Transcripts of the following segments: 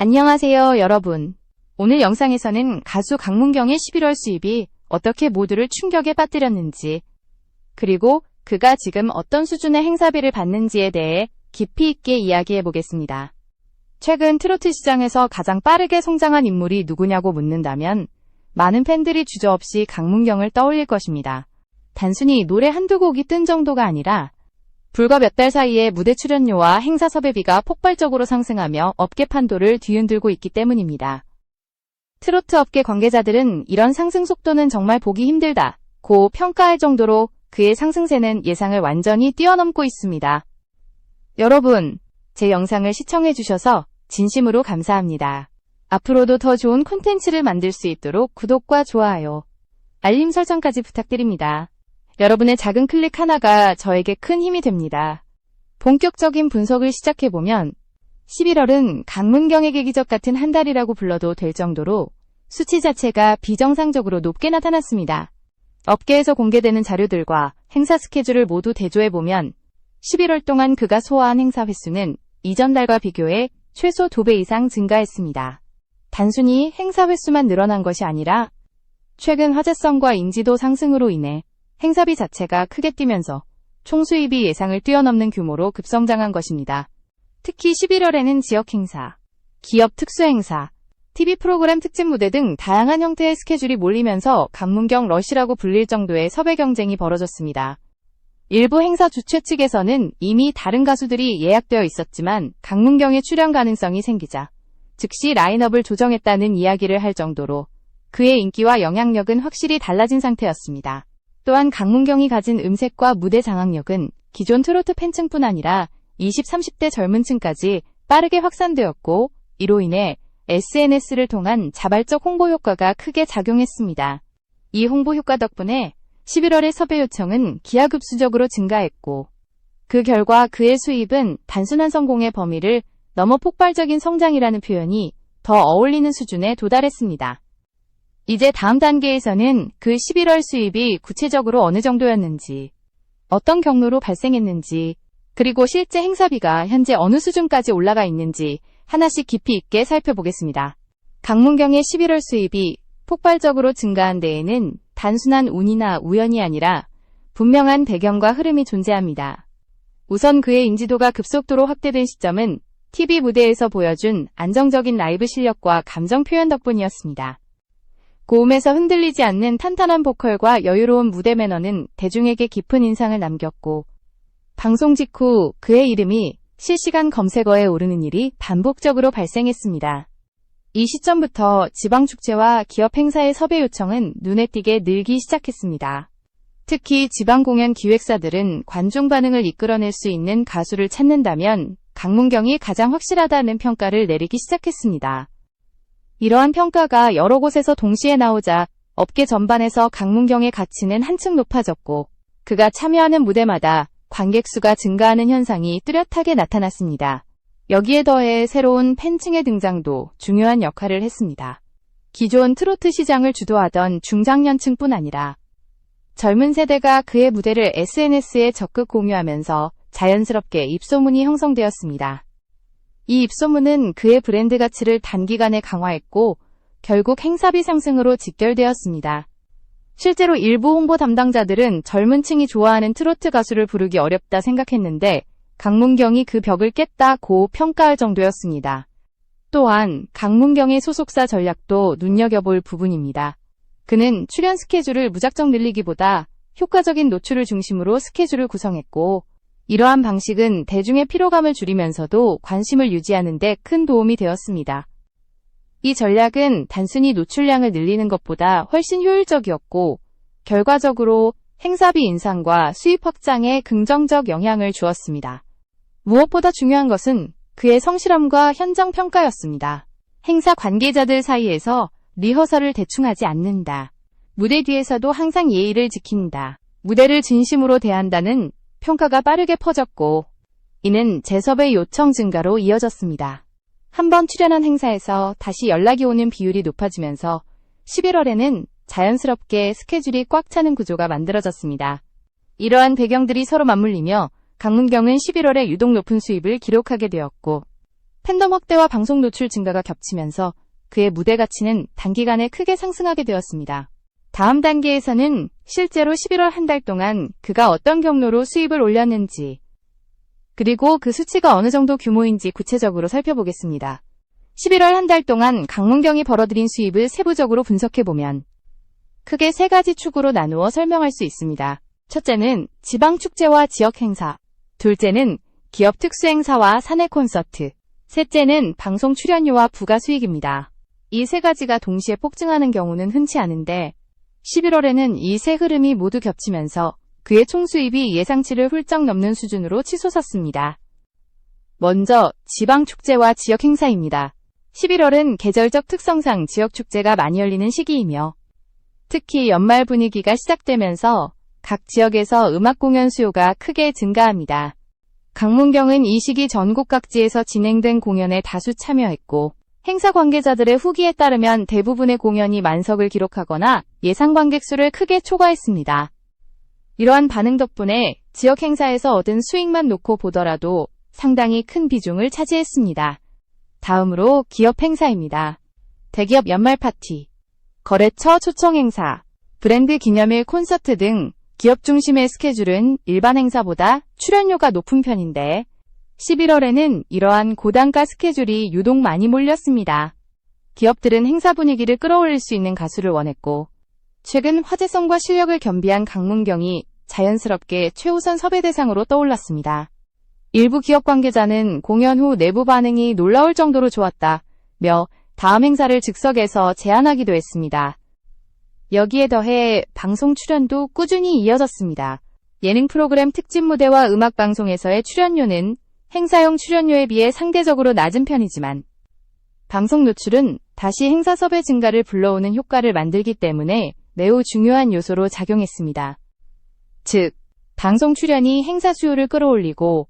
안녕하세요, 여러분. 오늘 영상에서는 가수 강문경의 11월 수입이 어떻게 모두를 충격에 빠뜨렸는지, 그리고 그가 지금 어떤 수준의 행사비를 받는지에 대해 깊이 있게 이야기해 보겠습니다. 최근 트로트 시장에서 가장 빠르게 성장한 인물이 누구냐고 묻는다면 많은 팬들이 주저없이 강문경을 떠올릴 것입니다. 단순히 노래 한두 곡이 뜬 정도가 아니라 불과 몇 달 사이에 무대 출연료와 행사 섭외비가 폭발적으로 상승하며 업계 판도를 뒤흔들고 있기 때문입니다. 트로트 업계 관계자들은 이런 상승 속도는 정말 보기 힘들다. 고 평가할 정도로 그의 상승세는 예상을 완전히 뛰어넘고 있습니다. 여러분, 제 영상을 시청해주셔서 진심으로 감사합니다. 앞으로도 더 좋은 콘텐츠를 만들 수 있도록 구독과 좋아요, 알림 설정까지 부탁드립니다. 여러분의 작은 클릭 하나가 저에게 큰 힘이 됩니다. 본격적인 분석을 시작해보면 11월은 강문경에게 기적 같은 한 달이라고 불러도 될 정도로 수치 자체가 비정상적으로 높게 나타났습니다. 업계에서 공개되는 자료들과 행사 스케줄을 모두 대조해보면 11월 동안 그가 소화한 행사 횟수는 이전 달과 비교해 최소 2배 이상 증가했습니다. 단순히 행사 횟수만 늘어난 것이 아니라 최근 화제성과 인지도 상승으로 인해 행사비 자체가 크게 뛰면서 총 수입이 예상을 뛰어넘는 규모로 급성장한 것입니다. 특히 11월에는 지역 행사, 기업 특수 행사, TV 프로그램 특집 무대 등 다양한 형태의 스케줄이 몰리면서 강문경 러시라고 불릴 정도의 섭외 경쟁이 벌어졌습니다. 일부 행사 주최 측에서는 이미 다른 가수들이 예약되어 있었지만 강문경의 출연 가능성이 생기자 즉시 라인업을 조정했다는 이야기를 할 정도로 그의 인기와 영향력은 확실히 달라진 상태였습니다. 또한 강문경이 가진 음색과 무대 장악력은 기존 트로트 팬층뿐 아니라 20, 30대 젊은 층까지 빠르게 확산되었고 이로 인해 SNS를 통한 자발적 홍보 효과가 크게 작용했습니다. 이 홍보 효과 덕분에 11월의 섭외 요청은 기하급수적으로 증가했고 그 결과 그의 수입은 단순한 성공의 범위를 넘어 폭발적인 성장이라는 표현이 더 어울리는 수준에 도달했습니다. 이제 다음 단계에서는 그 11월 수입이 구체적으로 어느 정도였는지, 어떤 경로로 발생했는지, 그리고 실제 행사비가 현재 어느 수준까지 올라가 있는지 하나씩 깊이 있게 살펴보겠습니다. 강문경의 11월 수입이 폭발적으로 증가한 데에는 단순한 운이나 우연이 아니라 분명한 배경과 흐름이 존재합니다. 우선 그의 인지도가 급속도로 확대된 시점은 TV 무대에서 보여준 안정적인 라이브 실력과 감정 표현 덕분이었습니다. 고음에서 흔들리지 않는 탄탄한 보컬과 여유로운 무대 매너는 대중에게 깊은 인상을 남겼고, 방송 직후 그의 이름이 실시간 검색어에 오르는 일이 반복적으로 발생했습니다. 이 시점부터 지방축제와 기업 행사의 섭외 요청은 눈에 띄게 늘기 시작했습니다. 특히 지방 공연 기획사들은 관중 반응을 이끌어낼 수 있는 가수를 찾는다면 강문경이 가장 확실하다는 평가를 내리기 시작했습니다. 이러한 평가가 여러 곳에서 동시에 나오자 업계 전반에서 강문경의 가치는 한층 높아졌고 그가 참여하는 무대마다 관객 수가 증가하는 현상이 뚜렷하게 나타났습니다. 여기에 더해 새로운 팬층의 등장도 중요한 역할을 했습니다. 기존 트로트 시장을 주도하던 중장년층뿐 아니라 젊은 세대가 그의 무대를 SNS에 적극 공유하면서 자연스럽게 입소문이 형성되었습니다. 이 입소문은 그의 브랜드 가치를 단기간에 강화했고 결국 행사비 상승으로 직결되었습니다. 실제로 일부 홍보 담당자들은 젊은 층이 좋아하는 트로트 가수를 부르기 어렵다 생각했는데 강문경이 그 벽을 깼다고 평가할 정도였습니다. 또한 강문경의 소속사 전략도 눈여겨볼 부분입니다. 그는 출연 스케줄을 무작정 늘리기보다 효과적인 노출을 중심으로 스케줄을 구성했고 이러한 방식은 대중의 피로감을 줄이면서도 관심을 유지하는 데 큰 도움이 되었습니다. 이 전략은 단순히 노출량을 늘리는 것보다 훨씬 효율적이었고, 결과적으로 행사비 인상과 수입 확장에 긍정적 영향을 주었습니다. 무엇보다 중요한 것은 그의 성실함과 현장 평가였습니다. 행사 관계자들 사이에서 리허설을 대충 하지 않는다. 무대 뒤에서도 항상 예의를 지킨다. 무대를 진심으로 대한다는 평가가 빠르게 퍼졌고 이는 재섭의 요청 증가로 이어졌습니다. 한 번 출연한 행사에서 다시 연락이 오는 비율이 높아지면서 11월에는 자연스럽게 스케줄이 꽉 차는 구조가 만들어졌습니다. 이러한 배경들이 서로 맞물리며 강문경은 11월에 유독 높은 수입을 기록하게 되었고 팬덤 확대와 방송 노출 증가가 겹치면서 그의 무대 가치는 단기간에 크게 상승하게 되었습니다. 다음 단계에서는 실제로 11월 한 달 동안 그가 어떤 경로로 수입을 올렸는지, 그리고 그 수치가 어느 정도 규모인지 구체적으로 살펴보겠습니다. 11월 한 달 동안 강문경이 벌어들인 수입을 세부적으로 분석해보면 크게 세 가지 축으로 나누어 설명할 수 있습니다. 첫째는 지방 축제와 지역 행사, 둘째는 기업 특수 행사와 사내 콘서트, 셋째는 방송 출연료와 부가 수익입니다. 이 세 가지가 동시에 폭증하는 경우는 흔치 않은데 11월에는 이 세 흐름이 모두 겹치면서 그의 총수입이 예상치를 훌쩍 넘는 수준으로 치솟았습니다. 먼저 지방 축제와 지역 행사입니다. 11월은 계절적 특성상 지역 축제가 많이 열리는 시기이며 특히 연말 분위기가 시작되면서 각 지역에서 음악 공연 수요가 크게 증가합니다. 강문경은 이 시기 전국 각지에서 진행된 공연에 다수 참여했고 행사 관계자들의 후기에 따르면 대부분의 공연이 만석을 기록하거나 예상 관객 수를 크게 초과했습니다. 이러한 반응 덕분에 지역 행사에서 얻은 수익만 놓고 보더라도 상당히 큰 비중을 차지했습니다. 다음으로 기업 행사입니다. 대기업 연말 파티, 거래처 초청 행사, 브랜드 기념일 콘서트 등 기업 중심의 스케줄은 일반 행사보다 출연료가 높은 편인데 11월에는 이러한 고단가 스케줄이 유독 많이 몰렸습니다. 기업들은 행사 분위기를 끌어올릴 수 있는 가수를 원했고 최근 화제성과 실력을 겸비한 강문경이 자연스럽게 최우선 섭외 대상으로 떠올랐습니다. 일부 기업 관계자는 공연 후 내부 반응이 놀라울 정도로 좋았다며 다음 행사를 즉석에서 제안하기도 했습니다. 여기에 더해 방송 출연도 꾸준히 이어졌습니다. 예능 프로그램 특집 무대와 음악 방송에서의 출연료는 행사용 출연료에 비해 상대적으로 낮은 편이지만 방송 노출은 다시 행사 섭외 증가를 불러오는 효과를 만들기 때문에 매우 중요한 요소로 작용했습니다. 즉, 방송 출연이 행사 수요를 끌어올리고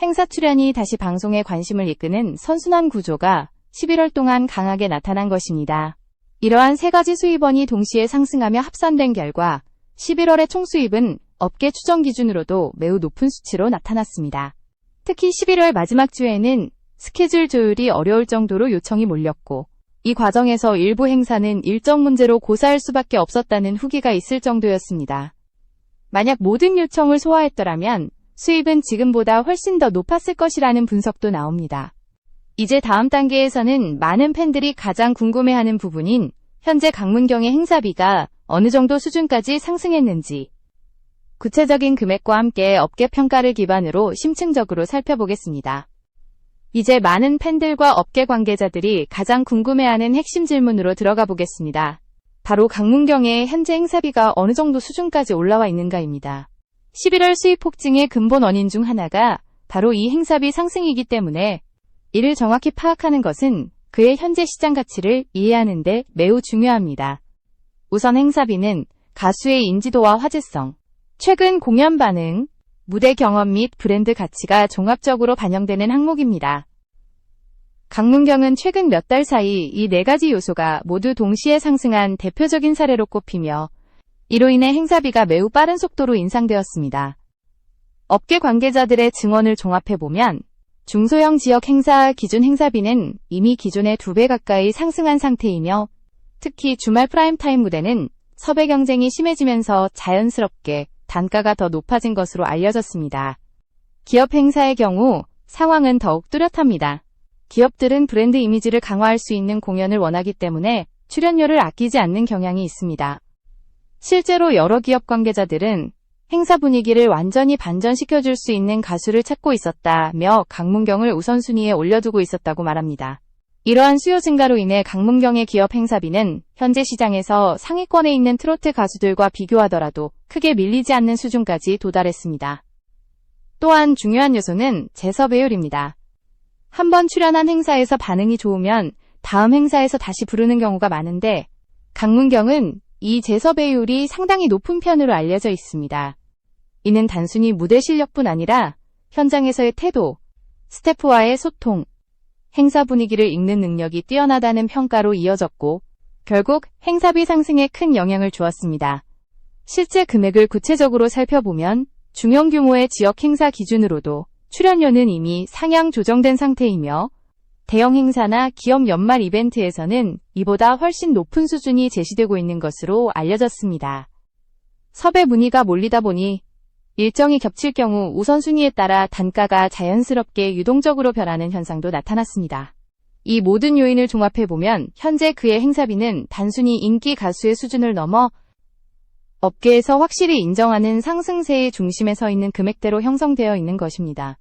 행사 출연이 다시 방송에 관심을 이끄는 선순환 구조가 11월 동안 강하게 나타난 것입니다. 이러한 세 가지 수입원이 동시에 상승하며 합산된 결과 11월의 총수입은 업계 추정 기준으로도 매우 높은 수치로 나타났습니다. 특히 11월 마지막 주에는 스케줄 조율이 어려울 정도로 요청이 몰렸고 이 과정에서 일부 행사는 일정 문제로 고사할 수밖에 없었다는 후기가 있을 정도였습니다. 만약 모든 요청을 소화했더라면 수입은 지금보다 훨씬 더 높았을 것이라는 분석도 나옵니다. 이제 다음 단계에서는 많은 팬들이 가장 궁금해하는 부분인 현재 강문경의 행사비가 어느 정도 수준까지 상승했는지 구체적인 금액과 함께 업계 평가를 기반으로 심층적으로 살펴보겠습니다. 이제 많은 팬들과 업계 관계자들이 가장 궁금해하는 핵심 질문으로 들어가 보겠습니다. 바로 강문경의 현재 행사비가 어느 정도 수준까지 올라와 있는가입니다. 11월 수입 폭증의 근본 원인 중 하나가 바로 이 행사비 상승이기 때문에 이를 정확히 파악하는 것은 그의 현재 시장 가치를 이해하는 데 매우 중요합니다. 우선 행사비는 가수의 인지도와 화제성, 최근 공연 반응, 무대 경험 및 브랜드 가치가 종합적으로 반영되는 항목입니다. 강문경은 최근 몇 달 사이 이 네 가지 요소가 모두 동시에 상승한 대표적인 사례로 꼽히며 이로 인해 행사비가 매우 빠른 속도로 인상되었습니다. 업계 관계자들의 증언을 종합해보면 중소형 지역 행사 기준 행사비는 이미 기존의 두배 가까이 상승한 상태이며 특히 주말 프라임타임 무대는 섭외 경쟁이 심해지면서 자연스럽게 단가가 더 높아진 것으로 알려졌습니다. 기업 행사의 경우 상황은 더욱 뚜렷합니다. 기업들은 브랜드 이미지를 강화할 수 있는 공연을 원하기 때문에 출연료를 아끼지 않는 경향이 있습니다. 실제로 여러 기업 관계자들은 행사 분위기를 완전히 반전시켜줄 수 있는 가수를 찾고 있었다며 강문경을 우선순위에 올려두고 있었다고 말합니다. 이러한 수요 증가로 인해 강문경의 기업 행사비는 현재 시장에서 상위권에 있는 트로트 가수들과 비교하더라도 크게 밀리지 않는 수준까지 도달했습니다. 또한 중요한 요소는 재섭외율입니다. 한번 출연한 행사에서 반응이 좋으면 다음 행사에서 다시 부르는 경우가 많은데 강문경은 이 재섭외율이 상당히 높은 편으로 알려져 있습니다. 이는 단순히 무대 실력뿐 아니라 현장에서의 태도, 스태프와의 소통, 행사 분위기를 읽는 능력이 뛰어나다는 평가로 이어졌고 결국 행사비 상승에 큰 영향을 주었습니다. 실제 금액을 구체적으로 살펴보면 중형 규모의 지역 행사 기준으로도 출연료는 이미 상향 조정된 상태이며 대형 행사나 기업 연말 이벤트에서는 이보다 훨씬 높은 수준이 제시되고 있는 것으로 알려졌습니다. 섭외 문의가 몰리다 보니 일정이 겹칠 경우 우선순위에 따라 단가가 자연스럽게 유동적으로 변하는 현상도 나타났습니다. 이 모든 요인을 종합해보면 현재 그의 행사비는 단순히 인기 가수의 수준을 넘어 업계에서 확실히 인정하는 상승세의 중심에 서 있는 금액대로 형성되어 있는 것입니다.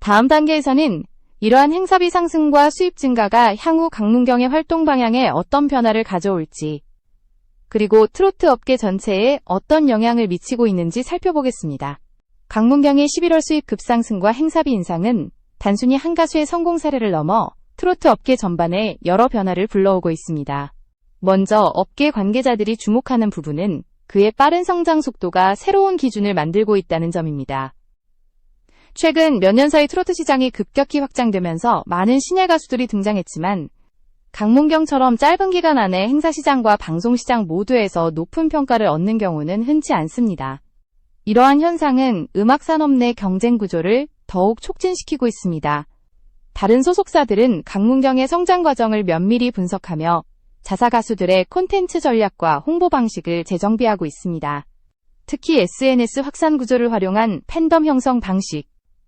다음 단계에서는 이러한 행사비 상승과 수입 증가가 향후 강문경의 활동 방향에 어떤 변화를 가져올지, 그리고 트로트 업계 전체에 어떤 영향을 미치고 있는지 살펴보겠습니다. 강문경의 11월 수입 급상승과 행사비 인상은 단순히 한 가수의 성공 사례를 넘어 트로트 업계 전반에 여러 변화를 불러오고 있습니다. 먼저 업계 관계자들이 주목하는 부분은 그의 빠른 성장 속도가 새로운 기준을 만들고 있다는 점입니다. 최근 몇 년 사이 트로트 시장이 급격히 확장되면서 많은 신예 가수들이 등장했지만 강문경처럼 짧은 기간 안에 행사 시장과 방송 시장 모두에서 높은 평가를 얻는 경우는 흔치 않습니다. 이러한 현상은 음악 산업 내 경쟁 구조를 더욱 촉진시키고 있습니다. 다른 소속사들은 강문경의 성장 과정을 면밀히 분석하며 자사 가수들의 콘텐츠 전략과 홍보 방식을 재정비하고 있습니다. 특히 SNS 확산 구조를 활용한 팬덤 형성 방식,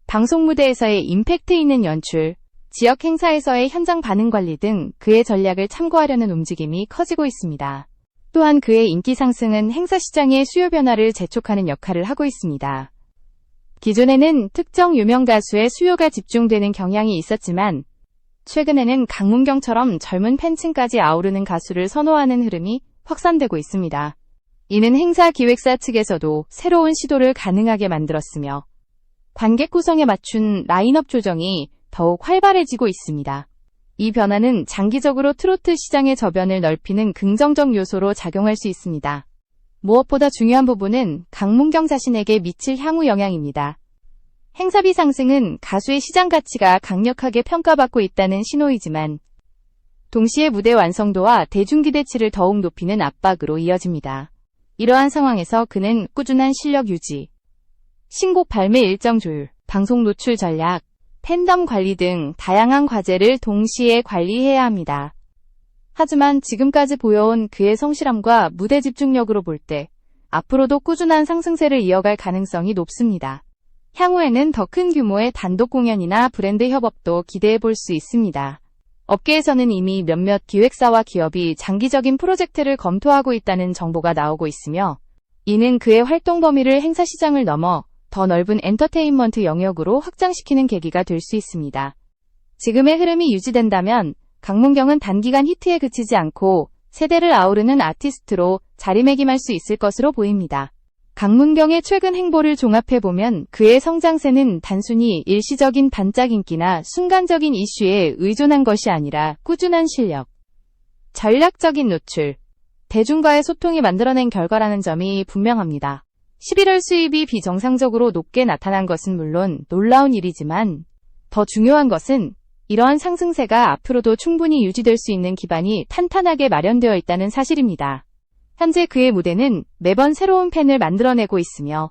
방송 무대에서의 임팩트 있는 연출, 지역 행사에서의 현장 반응 관리 등 그의 전략을 참고하려는 움직임이 커지고 있습니다. 또한 그의 인기 상승은 행사 시장의 수요 변화를 재촉하는 역할을 하고 있습니다. 기존에는 특정 유명 가수의 수요가 집중되는 경향이 있었지만 최근에는 강문경처럼 젊은 팬층까지 아우르는 가수를 선호하는 흐름이 확산되고 있습니다. 이는 행사 기획사 측에서도 새로운 시도를 가능하게 만들었으며 관객 구성에 맞춘 라인업 조정이 더욱 활발해지고 있습니다. 이 변화는 장기적으로 트로트 시장의 저변을 넓히는 긍정적 요소로 작용할 수 있습니다. 무엇보다 중요한 부분은 강문경 자신에게 미칠 향후 영향입니다. 행사비 상승은 가수의 시장 가치가 강력하게 평가받고 있다는 신호이지만 동시에 무대 완성도와 대중 기대치를 더욱 높이는 압박으로 이어집니다. 이러한 상황에서 그는 꾸준한 실력 유지, 신곡 발매 일정 조율, 방송 노출 전략, 팬덤 관리 등 다양한 과제를 동시에 관리해야 합니다. 하지만 지금까지 보여온 그의 성실함과 무대 집중력으로 볼 때 앞으로도 꾸준한 상승세를 이어갈 가능성이 높습니다. 향후에는 더 큰 규모의 단독 공연이나 브랜드 협업도 기대해 볼 수 있습니다. 업계에서는 이미 몇몇 기획사와 기업이 장기적인 프로젝트를 검토하고 있다는 정보가 나오고 있으며 이는 그의 활동 범위를 행사 시장을 넘어 더 넓은 엔터테인먼트 영역으로 확장시키는 계기가 될 수 있습니다. 지금의 흐름이 유지된다면 강문경은 단기간 히트에 그치지 않고 세대를 아우르는 아티스트로 자리매김할 수 있을 것으로 보입니다. 강문경의 최근 행보를 종합해보면 그의 성장세는 단순히 일시적인 반짝 인기나 순간적인 이슈에 의존한 것이 아니라 꾸준한 실력, 전략적인 노출, 대중과의 소통이 만들어낸 결과라는 점이 분명합니다. 11월 수입이 비정상적으로 높게 나타난 것은 물론 놀라운 일이지만 더 중요한 것은 이러한 상승세가 앞으로도 충분히 유지될 수 있는 기반이 탄탄하게 마련되어 있다는 사실입니다. 현재 그의 무대는 매번 새로운 팬을 만들어내고 있으며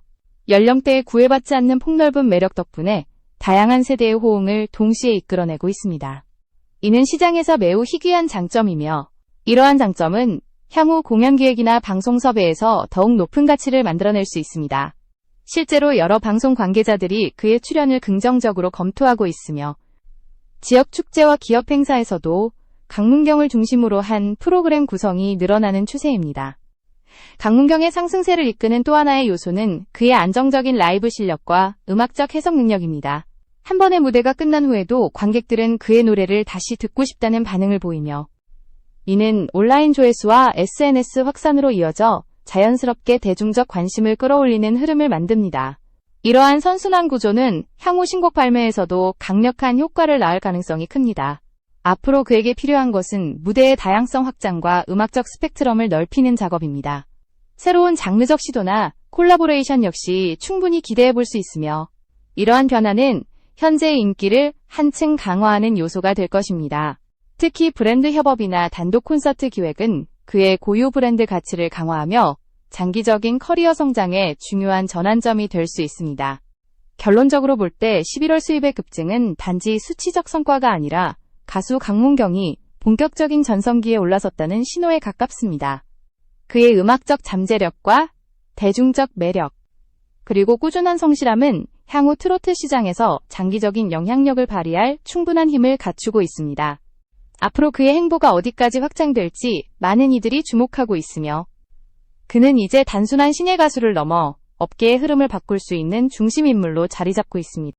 연령대에 구애받지 않는 폭넓은 매력 덕분에 다양한 세대의 호응을 동시에 이끌어내고 있습니다. 이는 시장에서 매우 희귀한 장점이며 이러한 장점은 향후 공연 기획이나 방송 섭외에서 더욱 높은 가치를 만들어낼 수 있습니다. 실제로 여러 방송 관계자들이 그의 출연을 긍정적으로 검토하고 있으며 지역 축제와 기업 행사에서도 강문경을 중심으로 한 프로그램 구성이 늘어나는 추세입니다. 강문경의 상승세를 이끄는 또 하나의 요소는 그의 안정적인 라이브 실력과 음악적 해석 능력입니다. 한 번의 무대가 끝난 후에도 관객들은 그의 노래를 다시 듣고 싶다는 반응을 보이며 이는 온라인 조회수와 SNS 확산으로 이어져 자연스럽게 대중적 관심을 끌어올리는 흐름을 만듭니다. 이러한 선순환 구조는 향후 신곡 발매에서도 강력한 효과를 낳을 가능성이 큽니다. 앞으로 그에게 필요한 것은 무대의 다양성 확장과 음악적 스펙트럼을 넓히는 작업입니다. 새로운 장르적 시도나 콜라보레이션 역시 충분히 기대해 볼 수 있으며 이러한 변화는 현재의 인기를 한층 강화하는 요소가 될 것입니다. 특히 브랜드 협업이나 단독 콘서트 기획은 그의 고유 브랜드 가치를 강화하며 장기적인 커리어 성장에 중요한 전환점이 될 수 있습니다. 결론적으로 볼 때 11월 수입의 급증은 단지 수치적 성과가 아니라 가수 강문경이 본격적인 전성기에 올라섰다는 신호에 가깝습니다. 그의 음악적 잠재력과 대중적 매력, 그리고 꾸준한 성실함은 향후 트로트 시장에서 장기적인 영향력을 발휘할 충분한 힘을 갖추고 있습니다. 앞으로 그의 행보가 어디까지 확장될지 많은 이들이 주목하고 있으며 그는 이제 단순한 신예 가수를 넘어 업계의 흐름을 바꿀 수 있는 중심 인물로 자리 잡고 있습니다.